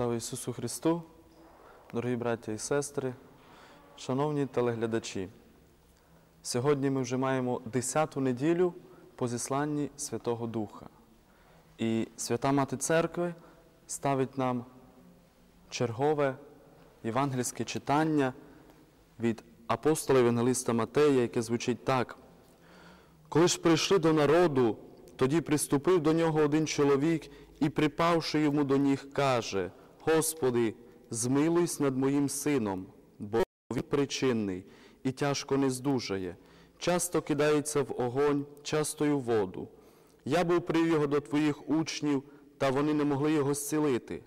Слава Ісусу Христу, дорогі браття і сестри, шановні телеглядачі. Сьогодні ми вже маємо 10-ту неділю по зісланні Святого Духа. І Свята Мати Церкви ставить нам чергове євангельське читання від апостола Євангелиста Матея, яке звучить так. Коли ж прийшли до народу, тоді приступив до нього один чоловік і, припавши йому до ніг, каже: Господи, змилуйся над моїм сином, бо він причинний і тяжко не здужає, часто кидається в огонь, часто й у воду. Я був привів його до твоїх учнів, та вони не могли його зцілити.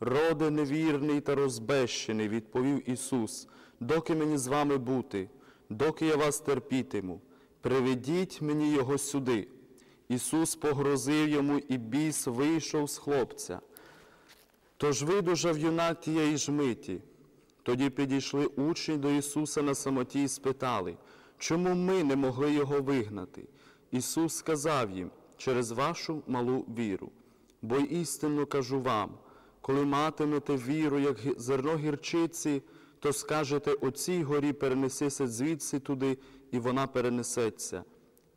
Роде невірний та розбещений, відповів Ісус, доки мені з вами бути, доки я вас терпітиму, приведіть мені його сюди. Ісус погрозив йому, і біс вийшов з хлопця. Тож видужав юнак тієї ж миті. Тоді підійшли учні до Ісуса на самоті і спитали, чому ми не могли його вигнати? Ісус сказав їм через вашу малу віру. Бо істинно кажу вам, коли матимете віру, як зерно гірчиці, то скажете оцій горі перенесися звідси туди, і вона перенесеться.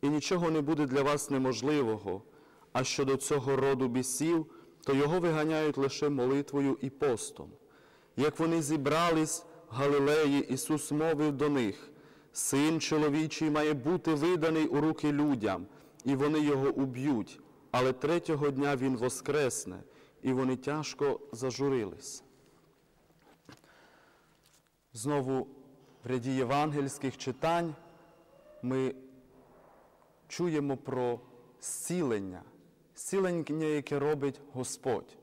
І нічого не буде для вас неможливого. А щодо цього роду бісів, то його виганяють лише молитвою і постом. Як вони зібрались в Галилеї, Ісус мовив до них: Син чоловічий має бути виданий у руки людям, і вони його уб'ють, але третього дня Він воскресне, і вони тяжко зажурились. Знову в ряді євангельських читань ми чуємо про зцілення, зцілення, яке робить Господь.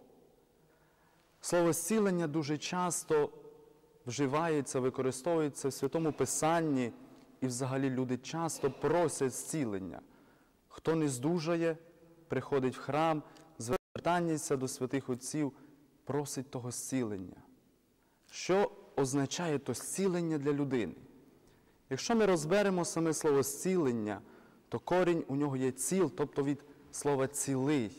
Слово зцілення дуже часто вживається, використовується в Святому Писанні, і взагалі люди часто просять зцілення. Хто не здужає, приходить в храм, звертається до святих отців, просить того зцілення. Що означає то зцілення для людини? Якщо ми розберемо саме слово зцілення, то корінь у нього є ціл, тобто від слова цілий.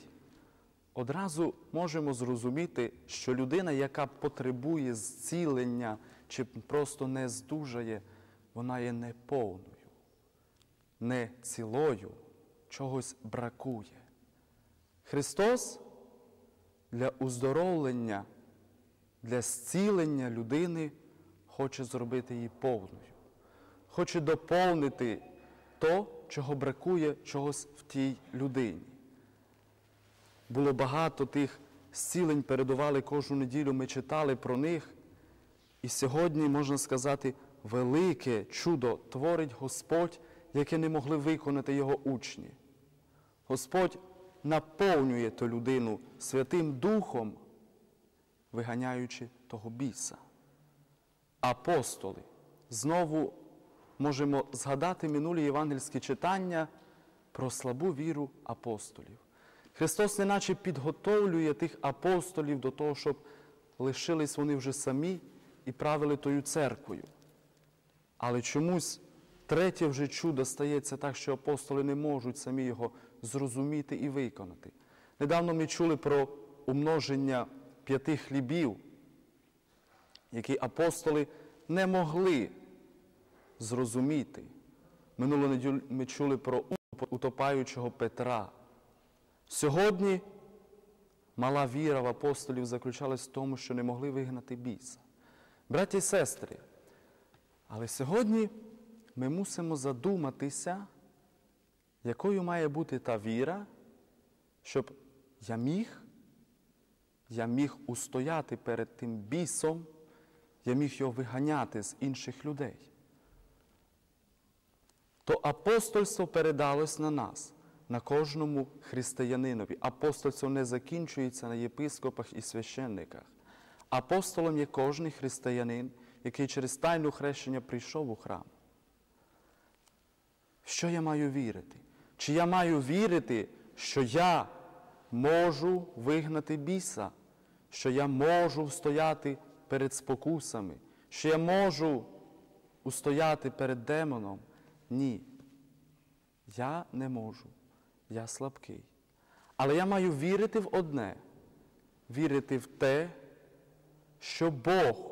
Одразу можемо зрозуміти, що людина, яка потребує зцілення чи просто не здужає, вона є неповною, не цілою, чогось бракує. Христос для уздоровлення, для зцілення людини хоче зробити її повною, хоче доповнити то, чого бракує чогось в тій людині. Було багато тих зцілень, передували кожну неділю, ми читали про них. І сьогодні, можна сказати, велике чудо творить Господь, яке не могли виконати його учні. Господь наповнює ту людину Святим Духом, виганяючи того біса. Апостоли. Знову можемо згадати минулі євангельські читання про слабу віру апостолів. Христос неначе підготовлює тих апостолів до того, щоб лишились вони вже самі і правили тою церквою. Але чомусь третє вже чудо стається так, що апостоли не можуть самі його зрозуміти і виконати. Недавно ми чули про умноження п'яти хлібів, які апостоли не могли зрозуміти. Минулу неділю ми чули про утопаючого Петра. Сьогодні мала віра в апостолів заключалась в тому, що не могли вигнати біса. Браті і сестри, але сьогодні ми мусимо задуматися, якою має бути та віра, щоб я міг, я міг устояти перед тим бісом, я міг його виганяти з інших людей. То апостольство передалось на нас, на кожному християнинові. Апостольство не закінчується на єпископах і священниках. Апостолом є кожний християнин, який через тайну хрещення прийшов у храм. Що я маю вірити? Чи я маю вірити, що я можу вигнати біса, що я можу встояти перед спокусами, що я можу устояти перед демоном? Ні. Я не можу. Я слабкий. Але я маю вірити в одне, вірити в те, що Бог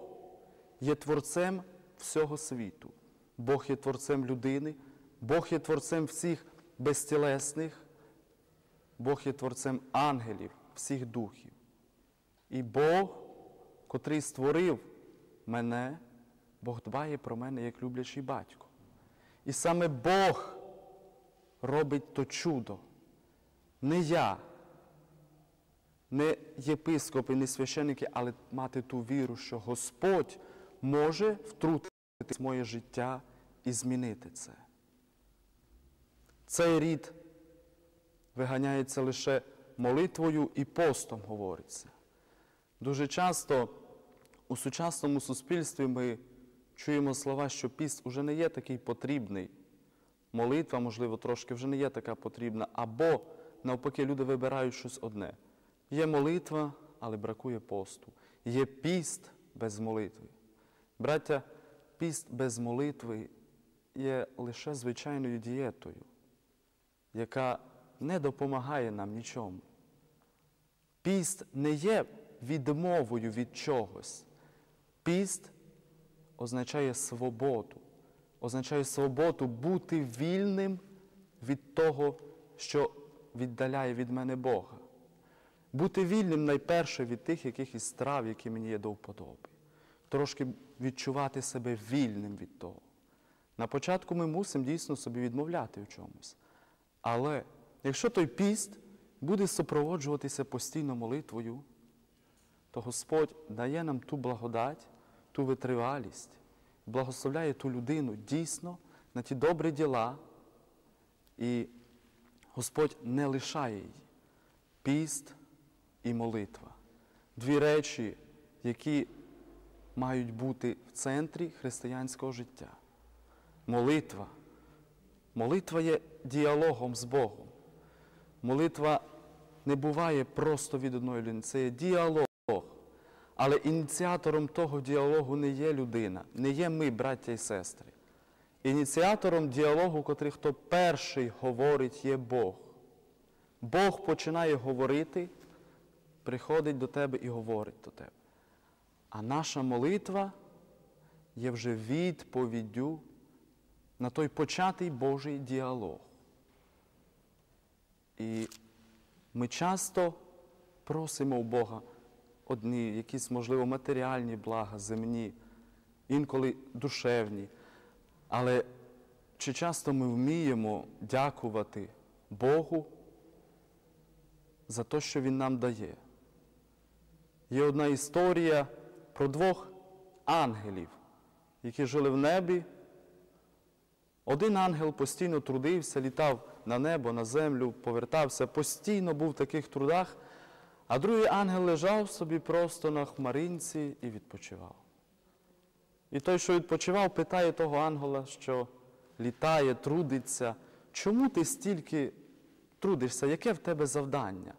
є творцем всього світу. Бог є творцем людини, Бог є творцем всіх безтілесних, Бог є творцем ангелів, всіх духів. І Бог, котрий створив мене, Бог дбає про мене як люблячий батько. І саме Бог робить то чудо. Не я, не єпископи, не священники, але мати ту віру, що Господь може втрутитися в моє життя і змінити це. Цей рід виганяється лише молитвою і постом, говориться. Дуже часто у сучасному суспільстві ми чуємо слова, що піст уже не є такий потрібний. Молитва, можливо, трошки вже не є така потрібна, або навпаки, люди вибирають щось одне. Є молитва, але бракує посту. Є піст без молитви. Браття, піст без молитви є лише звичайною дієтою, яка не допомагає нам нічому. Піст не є відмовою від чогось. Піст означає свободу, означає свободу бути вільним від того, що віддаляє від мене Бога. Бути вільним найперше від тих якихось страв, які мені є до вподоби. Трошки відчувати себе вільним від того. На початку ми мусимо дійсно собі відмовляти в чомусь. Але якщо той піст буде супроводжуватися постійно молитвою, то Господь дає нам ту благодать, ту витривалість, благословляє ту людину дійсно на ті добрі діла, і Господь не лишає її. Піст і молитва. Дві речі, які мають бути в центрі християнського життя. Молитва. Молитва є діалогом з Богом. Молитва не буває просто від одної людини, це є діалог. Але ініціатором того діалогу не є людина, не є ми, браття і сестри. Ініціатором діалогу, котрий хто перший говорить, є Бог. Бог починає говорити, приходить до тебе і говорить до тебе. А наша молитва є вже відповіддю на той початий Божий діалог. І ми часто просимо у Бога одні, якісь, можливо, матеріальні блага, земні, інколи душевні. Але чи часто ми вміємо дякувати Богу за те, що Він нам дає? Є одна історія про двох ангелів, які жили в небі. Один ангел постійно трудився, літав на небо, на землю, повертався, постійно був в таких трудах, а другий ангел лежав собі просто на хмаринці і відпочивав. І той, що відпочивав, питає того ангела, що літає, трудиться, чому ти стільки трудишся, яке в тебе завдання?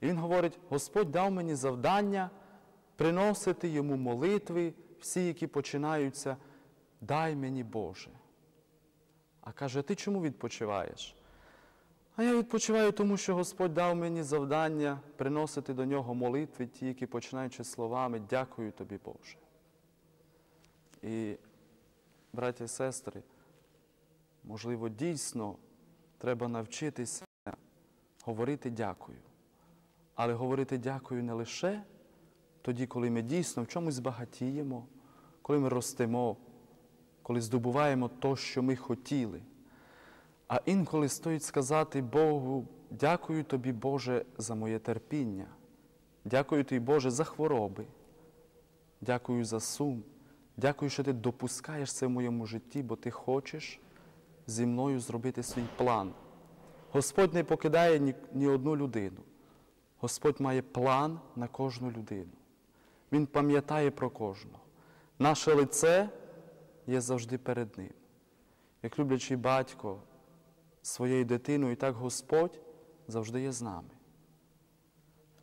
І він говорить: Господь дав мені завдання приносити йому молитви, всі, які починаються, дай мені Боже. А каже, ти чому відпочиваєш? А я відпочиваю, тому що Господь дав мені завдання приносити до нього молитви, ті, які починаючи словами, дякую тобі, Боже. І, браті і сестри, можливо, дійсно треба навчитися говорити дякую. Але говорити дякую не лише тоді, коли ми дійсно в чомусь багатіємо, коли ми ростемо, коли здобуваємо то, що ми хотіли. А інколи стоїть сказати Богу, дякую тобі, Боже, за моє терпіння. Дякую тобі, Боже, за хвороби. Дякую за сум. Дякую, що ти допускаєш це в моєму житті, бо ти хочеш зі мною зробити свій план. Господь не покидає ні, ні одну людину. Господь має план на кожну людину. Він пам'ятає про кожного. Наше лице є завжди перед Ним. Як люблячий батько своєю дитиною, і так Господь завжди є з нами.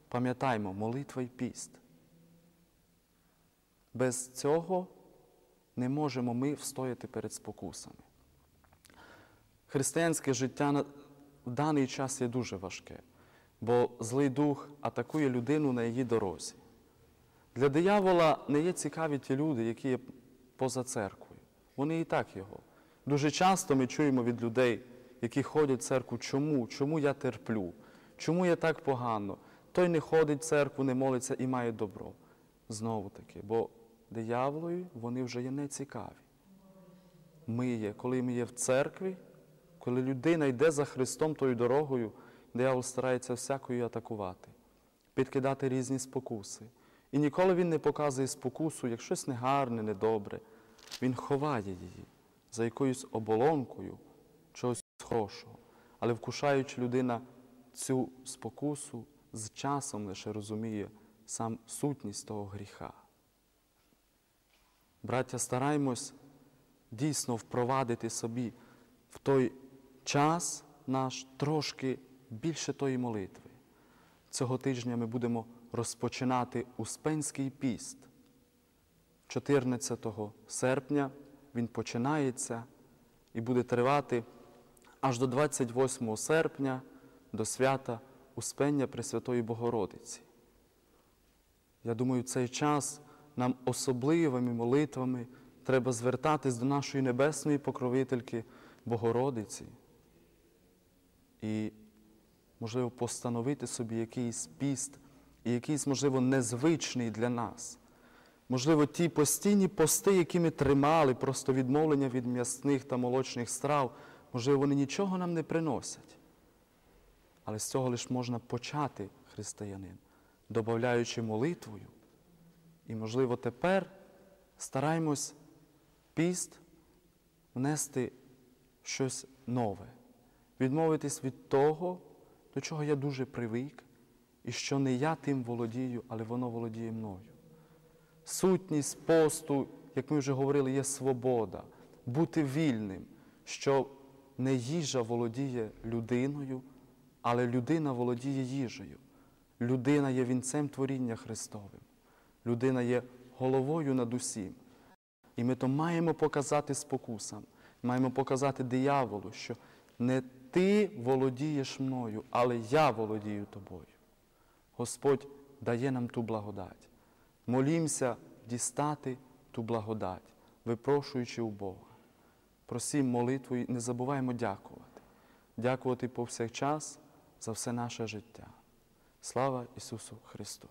Пам'ятаймо, молитва і піст. Без цього не можемо ми встояти перед спокусами. Християнське життя в даний час є дуже важке, бо злий дух атакує людину на її дорозі. Для диявола не є цікаві ті люди, які є поза церквою. Вони і так його. Дуже часто ми чуємо від людей, які ходять в церкву, чому? Чому я терплю? Чому я так погано? Той не ходить в церкву, не молиться і має добро. Знову таки, бо дияволові вони вже є нецікаві. Ми є, коли ми є в церкві, коли людина йде за Христом тою дорогою, диявол старається всякою атакувати, підкидати різні спокуси. І ніколи він не показує спокусу, як щось негарне, недобре. Він ховає її за якоюсь оболонкою чогось хорошого. Але вкушаючи людина цю спокусу, з часом лише розуміє сам сутність того гріха. Браття, стараймось дійсно впровадити собі в той час наш трошки більше тої молитви. Цього тижня ми будемо розпочинати Успенський піст. 14 серпня він починається і буде тривати аж до 28 серпня до свята Успення Пресвятої Богородиці. Я думаю, в цей час нам особливими молитвами треба звертатись до нашої небесної покровительки Богородиці і, можливо, постановити собі якийсь піст і якийсь, можливо, незвичний для нас. Можливо, ті постійні пости, які ми тримали, просто відмовлення від м'ясних та молочних страв, можливо, вони нічого нам не приносять. Але з цього лише можна почати християнин, додаючи молитвою. І, можливо, тепер стараємось піст внести щось нове, відмовитись від того, до чого я дуже привик, і що не я тим володію, але воно володіє мною. Сутність посту, як ми вже говорили, є свобода, бути вільним, що не їжа володіє людиною, але людина володіє їжею. Людина є вінцем творіння Христовим. Людина є головою над усім. І ми то маємо показати спокусам, маємо показати дияволу, що не ти володієш мною, але я володію тобою. Господь дає нам ту благодать. Молімося дістати ту благодать, випрошуючи у Бога. Просім і не забуваємо дякувати. Дякувати повсякчас за все наше життя. Слава Ісусу Христу!